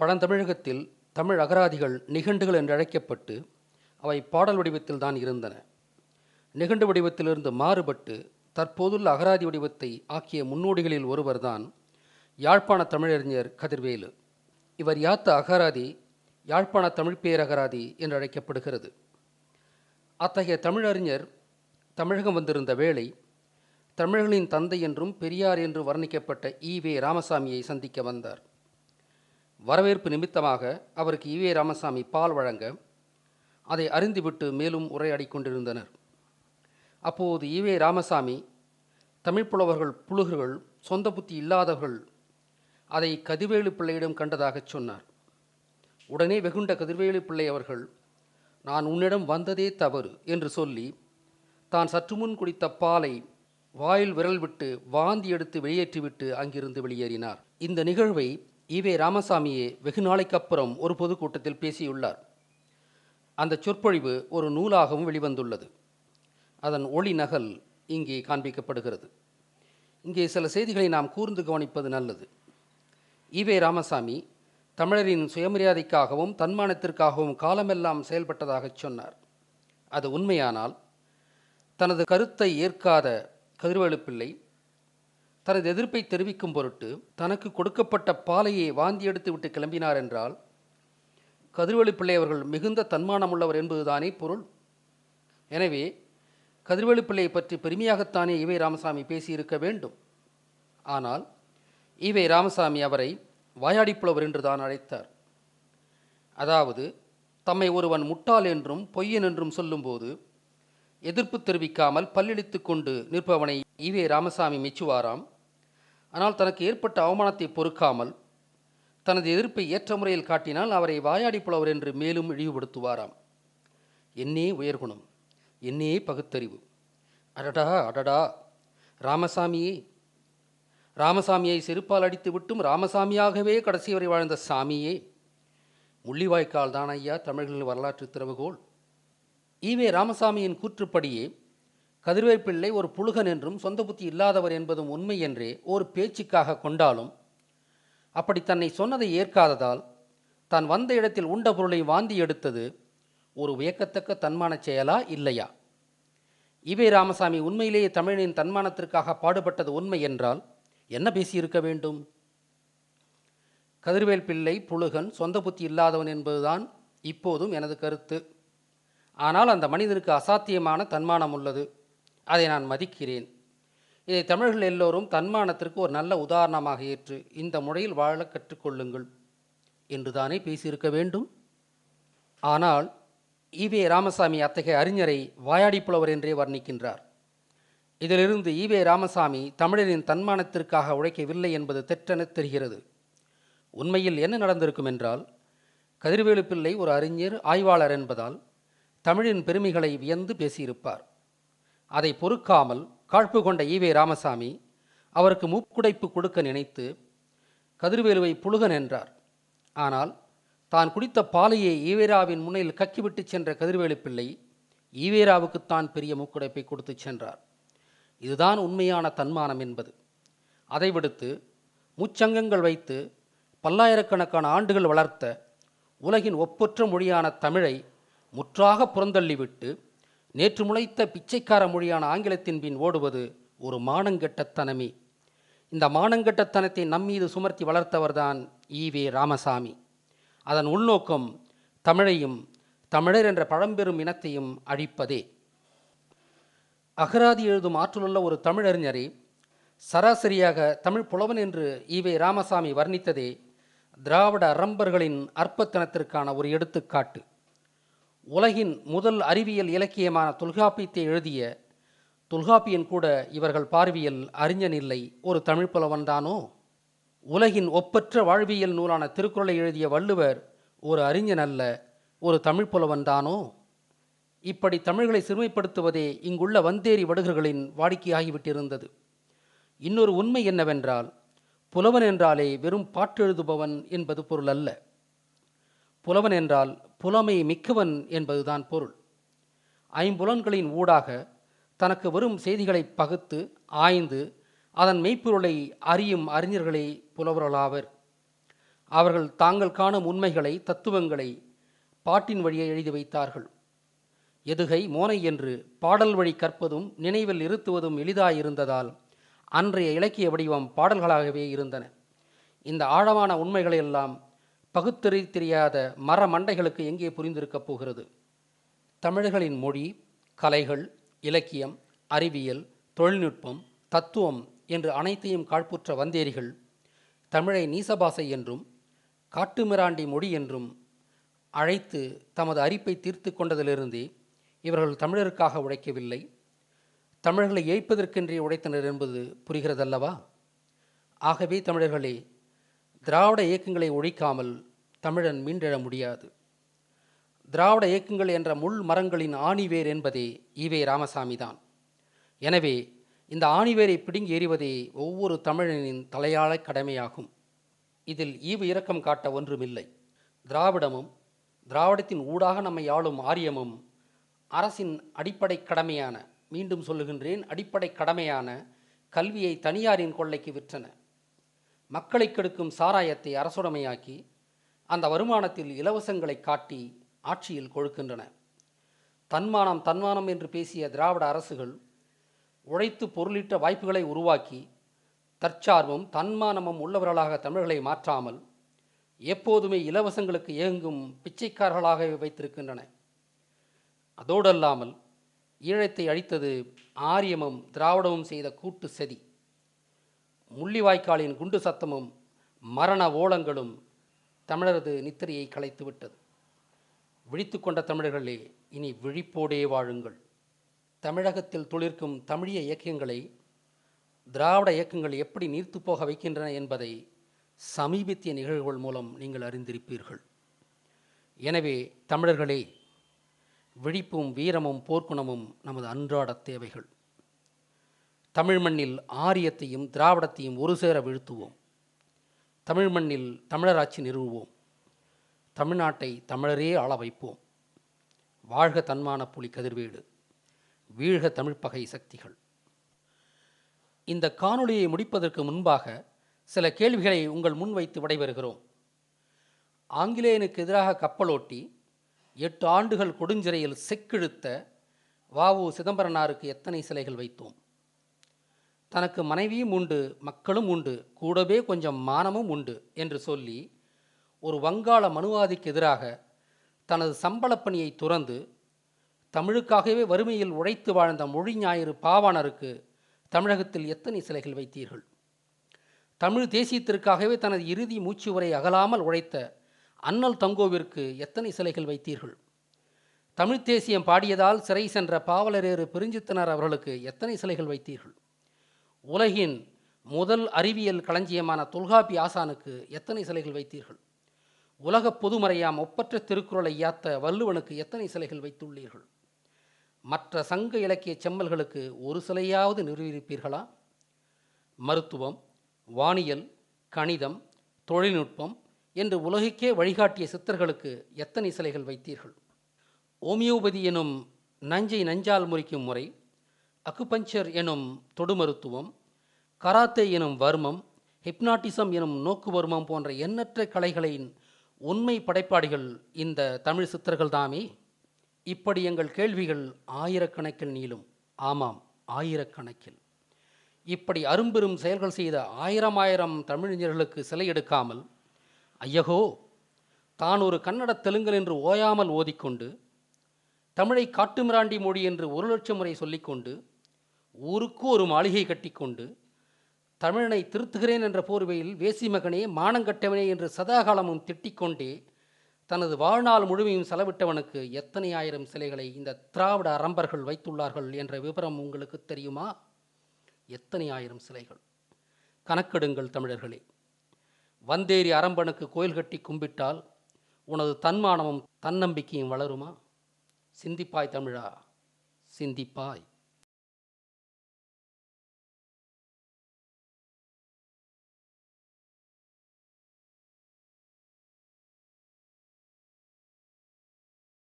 பழந்தமிழகத்தில் தமிழ் அகராதிகள் நிகண்டுகள் என்று அழைக்கப்பட்டு அவை பாடல் வடிவத்தில் தான் இருந்தன. நிகண்டு வடிவத்திலிருந்து மாறுபட்டு தற்போதுள்ள அகராதி வடிவத்தை ஆக்கிய முன்னோடிகளில் ஒருவர்தான் யாழ்ப்பாண தமிழறிஞர் கதிர்வேலு. இவர் யாத்த அகராதி யாழ்ப்பாண தமிழ் பேரகராதி என்று அழைக்கப்படுகிறது அத்தகைய தமிழறிஞர் தமிழகம் வந்திருந்த வேளை தமிழர்களின் தந்தை என்றும் பெரியார் என்று வர்ணிக்கப்பட்ட ஈவே ராமசாமியை சந்திக்க வந்தார். வரவேற்பு நிமித்தமாக அவருக்கு ஈவே ராமசாமி பால் வழங்க அதை அறிந்துவிட்டு மேலும் உரையாடி கொண்டிருந்தனர். அப்போது ஈவே ராமசாமி தமிழ் புலவர்கள் சொந்த புத்தி இல்லாதவர்கள் அதை கதிர்வேலு பிள்ளையிடம் கண்டதாகச் சொன்னார். உடனே வெகுண்ட கதிர்வேலு பிள்ளை அவர்கள் நான் உன்னிடம் வந்ததே தவறு என்று சொல்லி தான் சற்று முன் குடித்த பாலை வாயில் விரல் விட்டு வாந்தி எடுத்து வெளியேற்றிவிட்டு அங்கிருந்து வெளியேறினார். இந்த நிகழ்வை ஈவே ராமசாமியே வெகு நாளைக்கு அப்புறம் ஒரு பொதுக்கூட்டத்தில் பேசியுள்ளார். அந்த சொற்பொழிவு ஒரு நூலாகவும் வெளிவந்துள்ளது. அதன் ஒளி நகல் இங்கே காண்பிக்கப்படுகிறது. இங்கே சில செய்திகளை நாம் கூர்ந்து கவனிப்பது நல்லது. ஈவே ராமசாமி தமிழரின் சுயமரியாதைக்காகவும் தன்மானத்திற்காகவும் காலமெல்லாம் செயல்பட்டதாகச் சொன்னார். அது உண்மையானால் தனது கருத்தை ஏற்காத கதிர்வேலு பிள்ளை தனது எதிர்ப்பை தெரிவிக்கும் பொருட்டு தனக்கு கொடுக்கப்பட்ட பாலையை வாந்தி எடுத்து விட்டு கிளம்பினார் என்றால் கதிர்வழி பிள்ளை அவர்கள் மிகுந்த தன்மானமுள்ளவர் என்பதுதானே பொருள்? எனவே கதிர்வழி பிள்ளையை பற்றி பெருமையாகத்தானே இவை ராமசாமி பேசியிருக்க வேண்டும். ஆனால் இவை ராமசாமி அவரை வாயாடிப்புலவர் என்று தான் அழைத்தார். அதாவது தம்மை ஒருவன் முட்டாள் என்றும் பொய்யன் என்றும் சொல்லும்போது எதிர்ப்பு தெரிவிக்காமல் பல்லெடுத்து கொண்டு நிற்பவனை ஈவே ராமசாமி மெச்சுவாராம்? ஆனால் தனக்கு ஏற்பட்ட அவமானத்தை பொறுக்காமல் தனது எதிர்ப்பை ஏற்ற முறையில் காட்டினால் அவரை வாயாடி புலவர் என்று மேலும் இழிவுபடுத்துவாராம். என்னே உயர்குணம் என்னே பகுத்தறிவு. அடடா அடடா. ராமசாமியே. ராமசாமியை செருப்பால் அடித்து விட்டும் ராமசாமியாகவே கடைசி வரை வாழ்ந்த சாமியே. முள்ளிவாய்க்கால் தான் ஐயா தமிழர்களின் வரலாற்று திறவுகோள். ஈவே ராமசாமியின் கூற்றுப்படியே கதிர்வேல் பிள்ளை ஒரு புழுகன் என்றும் சொந்த புத்தி இல்லாதவர் என்பதும் உண்மை என்றே ஒரு பேச்சுக்காக கொண்டாலும் அப்படி தன்னை சொன்னதை ஏற்காததால் தான் வந்த இடத்தில் உண்ட பொருளை வாந்தி எடுத்தது ஒரு வியக்கத்தக்க தன்மானச் செயலா இல்லையா? இவே ராமசாமி உண்மையிலேயே தமிழின் தன்மானத்திற்காக பாடுபட்டது உண்மை என்றால் என்ன பேசியிருக்க வேண்டும்? கதிர்வேல் பிள்ளை புழுகன் சொந்த புத்தி இல்லாதவன் என்பதுதான் இப்போதும் எனது கருத்து. ஆனால் அந்த மனிதனுக்கு அசாத்தியமான தன்மானம் உள்ளது. அதை நான் மதிக்கிறேன். இதை தமிழர்கள் எல்லோரும் தன்மானத்திற்கு ஒரு நல்ல உதாரணமாக ஏற்று இந்த முறையில் வாழ கற்றுக்கொள்ளுங்கள் என்றுதானே பேசியிருக்க வேண்டும்? ஆனால் ஈவே ராமசாமி அத்தகைய அறிஞரை வாயாடி புலவர் என்றே வர்ணிக்கின்றார். இதிலிருந்து ஈவே ராமசாமி தமிழரின் தன்மானத்திற்காக உழைக்கவில்லை என்பது தெற்றென தெரிகிறது. உண்மையில் என்ன நடந்திருக்கும் என்றால் கதிர்வேலு பிள்ளை ஒரு அறிஞர் ஆய்வாளர் என்பதால் தமிழின் பெருமைகளை வியந்து பேசியிருப்பார். அதை பொறுக்காமல் காழ்ப்பு கொண்ட ஈவே ராமசாமி அவருக்கு மூக்குடைப்பு கொடுக்க நினைத்து கதிர்வேலுவை புழுகன் என்றார் ஆனால் தான் குடித்த பாலையை ஈவேராவின் முன்னையில் கக்கிவிட்டு சென்ற கதிர்வேலு பிள்ளை ஈவேராவுக்குத்தான் பெரிய மூக்குடைப்பை கொடுத்து சென்றார். இதுதான் உண்மையான தன்மானம் என்பது. அதை விடுத்து முச்சங்கங்கள் வைத்து பல்லாயிரக்கணக்கான ஆண்டுகள் வளர்த்த உலகின் ஒப்பற்ற மொழியான தமிழை முற்றாக புறந்தள்ளிவிட்டு நேற்று முளைத்த பிச்சைக்கார மொழியான ஆங்கிலத்தின் பின் ஓடுவது ஒரு மானங்கெட்டத்தனமே. இந்த மானங்கெட்டத்தனத்தை நம்மீது சுமர்த்தி வளர்த்தவர்தான் ஈவே ராமசாமி. அதன் உள்நோக்கம் தமிழையும் தமிழர் என்ற பழம்பெரும் இனத்தையும் அழிப்பதே. அகராதி எழுதும் ஆற்றலுள்ள ஒரு தமிழறிஞரை சராசரியாக தமிழ் புலவன் என்று ஈவே ராமசாமி வர்ணித்ததே திராவிட அரம்பர்களின் அற்பத்தனத்திற்கான ஒரு எடுத்துக்காட்டு. உலகின் முதல் அறிவியல் இலக்கியமான தொல்காப்பியத்தை எழுதிய தொல்காப்பியன் கூட இவர்கள் பார்வையில் அறிஞன் இல்லை. ஒரு தமிழ் புலவன்தானோ உலகின் ஒப்பற்ற வாழ்வியல் நூலான திருக்குறளை எழுதிய வள்ளுவர் ஒரு அறிஞன் அல்ல ஒரு தமிழ் புலவன்தானோ இப்படி தமிழ்களை சிறுமைப்படுத்துவதே இங்குள்ள வந்தேரி வடுகர்களின் வாடிக்கையாகிவிட்டிருந்தது. இன்னொரு உண்மை என்னவென்றால் புலவன் என்றாலே வெறும் பாட்டெழுதுபவன் என்பது பொருள் அல்ல புலவன் என்றால் புலமை மிக்கவன் என்பதுதான் பொருள். ஐம்புலன்களின் ஊடாக தனக்கு வரும் செய்திகளை பகுத்து ஆய்ந்து அதன் மெய்ப்பொருளை அறியும் அறிஞர்களே புலவர்களாவர். அவர்கள் தாங்கள் காணும் உண்மைகளை தத்துவங்களை பாட்டின் வழியே எழுதி வைத்தார்கள். எதுகை மோனை என்று பாடல் வழி கற்பதும் நினைவில் இருத்துவதும் எளிதாயிருந்ததால் அன்றைய இலக்கிய வடிவம் பாடல்களாகவே இருந்தன. இந்த ஆழமான உண்மைகளை எல்லாம் பகுத்தறி தெரியாத மர மண்டைகளுக்கு எங்கே புரிந்திருக்கப் போகிறது? தமிழர்களின் மொழி கலைகள் இலக்கியம் அறிவியல் தொழில்நுட்பம் தத்துவம் என்று அனைத்தையும் காழ்ப்புற்ற வந்தேரிகள் தமிழை நீசபாசை என்றும் காட்டுமிராண்டி மொழி என்றும் அழைத்து தமது அரிப்பை தீர்த்து கொண்டதிலிருந்தே இவர்கள் தமிழருக்காக உழைக்கவில்லை. தமிழர்களை ஏய்ப்பதற்கென்றே உழைத்தனர் என்பது புரிகிறதல்லவா? ஆகவே தமிழர்களே திராவிட இயக்கங்களை ஒழிக்காமல் தமிழன் மீண்டெழ முடியாது. திராவிட இயக்கங்கள் என்ற முள் மரங்களின் ஆணிவேர் என்பதே ஈவே ராமசாமி தான் எனவே இந்த ஆணிவேரை பிடுங்கி எறிவதே ஒவ்வொரு தமிழனின் தலையாள கடமையாகும். இதில் ஈவு இரக்கம் காட்ட ஒன்றுமில்லை. திராவிடமும் திராவிடத்தின் ஊடாக நம்மை ஆளும் ஆரியமும் அரசின் அடிப்படை கடமையான மீண்டும் சொல்லுகின்றேன் அடிப்படை கடமையான கல்வியை தனியாரின் கொள்ளைக்கு விற்றன. மக்களை கெடுக்கும் சாராயத்தை அரசுடைமையாக்கி அந்த வருமானத்தில் இலவசங்களை காட்டி ஆட்சியில் கொழுக்கின்றன. தன்மானம் தன்மானம் என்று பேசிய திராவிட அரசுகள் உழைத்து பொருளிட்ட வாய்ப்புகளை உருவாக்கி தற்சார்பும் தன்மானமும் உள்ளவர்களாக தமிழர்களை மாற்றாமல் எப்போதுமே இலவசங்களுக்கு இயங்கும் பிச்சைக்காரர்களாக வைத்திருக்கின்றன. அதோடல்லாமல் ஈழத்தை அழித்தது ஆரியமும் திராவிடமும் செய்த கூட்டு சதி. முள்ளிவாய்க்காலின் குண்டு சத்தமும் மரண ஓலங்களும் தமிழரது நித்திரையை கலைத்துவிட்டது. விழித்து கொண்ட தமிழர்களே இனி விழிப்போடே வாழுங்கள். தமிழகத்தில் துளிர்க்கும் தமிழிய இயக்கங்களை திராவிட இயக்கங்கள் எப்படி நீர்த்து போக வைக்கின்றன என்பதை சமீபத்திய நிகழ்வுகள் மூலம் நீங்கள் அறிந்திருப்பீர்கள். எனவே தமிழர்களே விழிப்பும் வீரமும் போர்க்குணமும் நமது அன்றாட தேவைகள். தமிழ் மண்ணில் ஆரியத்தையும் திராவிடத்தையும் ஒரு சேர வீழ்த்துவோம். தமிழ் மண்ணில் தமிழராட்சி நிறுவுவோம். தமிழ்நாட்டை தமிழரே ஆள வைப்போம். வாழ்க தன்மான புலி கதிர்வேடு. வீழ்க தமிழ்ப்பகை சக்திகள். இந்த காணொளியை முடிப்பதற்கு முன்பாக சில கேள்விகளை உங்கள் முன் வைத்து விடைபெறுகிறோம். ஆங்கிலேயனுக்கு எதிராக கப்பலோட்டி எட்டு ஆண்டுகள் கொடுஞ்சிறையில் செக்கிழுத்த வாவு சிதம்பரனாருக்கு எத்தனை சிலைகள் வைத்தோம்? தனக்கு மனைவியும் உண்டு மக்களும் உண்டு கூடவே கொஞ்சம் மானமும் உண்டு என்று சொல்லி ஒரு வங்காள மனுவாதிக்கு எதிராக தனது சம்பளப் பணியை துறந்து தமிழுக்காகவே வறுமையில் உழைத்து வாழ்ந்த மொழி ஞாயிறு பாவாணருக்கு தமிழகத்தில் எத்தனை சிலைகள் வைத்தீர்கள்? தமிழ் தேசியத்திற்காகவே தனது இறுதி மூச்சு வரை அகலாமல் உழைத்த அண்ணல் தங்கோவிற்கு எத்தனை சிலைகள் வைத்தீர்கள்? தமிழ்த் தேசியம் பாடியதால் சிறை சென்ற பாவலரேறு பெருஞ்சித்தனர் அவர்களுக்கு எத்தனை சிலைகள் வைத்தீர்கள்? உலகின் முதல் அறிவியல் களஞ்சியமான தொல்காப்பி ஆசானுக்கு எத்தனை சிலைகள் வைத்தீர்கள்? உலக பொதுமறையாம் ஒப்பற்ற திருக்குறளை யாத்த வள்ளுவனுக்கு எத்தனை சிலைகள் வைத்துள்ளீர்கள்? மற்ற சங்க இலக்கிய செம்மல்களுக்கு ஒரு சிலையாவது நிறுவியிருப்பீர்களா? மருத்துவம் வானியல் கணிதம் தொழில்நுட்பம் என்று உலகுக்கே வழிகாட்டிய சித்தர்களுக்கு எத்தனை சிலைகள் வைத்தீர்கள்? ஓமியோபதி எனும் நஞ்சை நஞ்சால் முறிக்கும் முறை அக்குபஞ்சர் எனும் தொடு மருத்துவம் கராத்தே எனும் வர்மம் ஹிப்னாட்டிசம் எனும் நோக்கு வர்மம் போன்ற எண்ணற்ற கலைகளின் உண்மை படைப்பாடிகள் இந்த தமிழ் சித்தர்கள் தாமே. இப்படி எங்கள் கேள்விகள் ஆயிரக்கணக்கில் நீளும். ஆமாம் ஆயிரக்கணக்கில். இப்படி அரும்பெரும் செயல்கள் செய்த ஆயிரம் ஆயிரம் தமிழிஞர்களுக்கு சிலை எடுக்காமல் ஐயகோ தான் ஒரு கன்னட தெலுங்கல் என்று ஓயாமல் ஓதிக்கொண்டு தமிழை காட்டுமிராண்டி மொழி என்று ஒரு லட்சம் முறை சொல்லிக்கொண்டு ஊருக்கு ஒரு மாளிகை கட்டிக்கொண்டு தமிழனை திருத்துகிறேன் என்ற போர்வையில் வேசி மகனே மானங்கட்டவனே என்று சதாகாலமும் திட்டிக்கொண்டே தனது வாழ்நாள் முழுமையும் செலவிட்டவனுக்கு எத்தனை ஆயிரம் சிலைகளை இந்த திராவிட அரம்பர்கள் வைத்துள்ளார்கள் என்ற விவரம் உங்களுக்கு தெரியுமா? எத்தனை ஆயிரம் சிலைகள்? கணக்கெடுங்கள் தமிழர்களே. வந்தேரி அரம்பனுக்கு கோயில் கட்டி கும்பிட்டால் உனது தன்மானமும் தன்னம்பிக்கையும் வளருமா? சிந்திப்பாய் தமிழா சிந்திப்பாய்.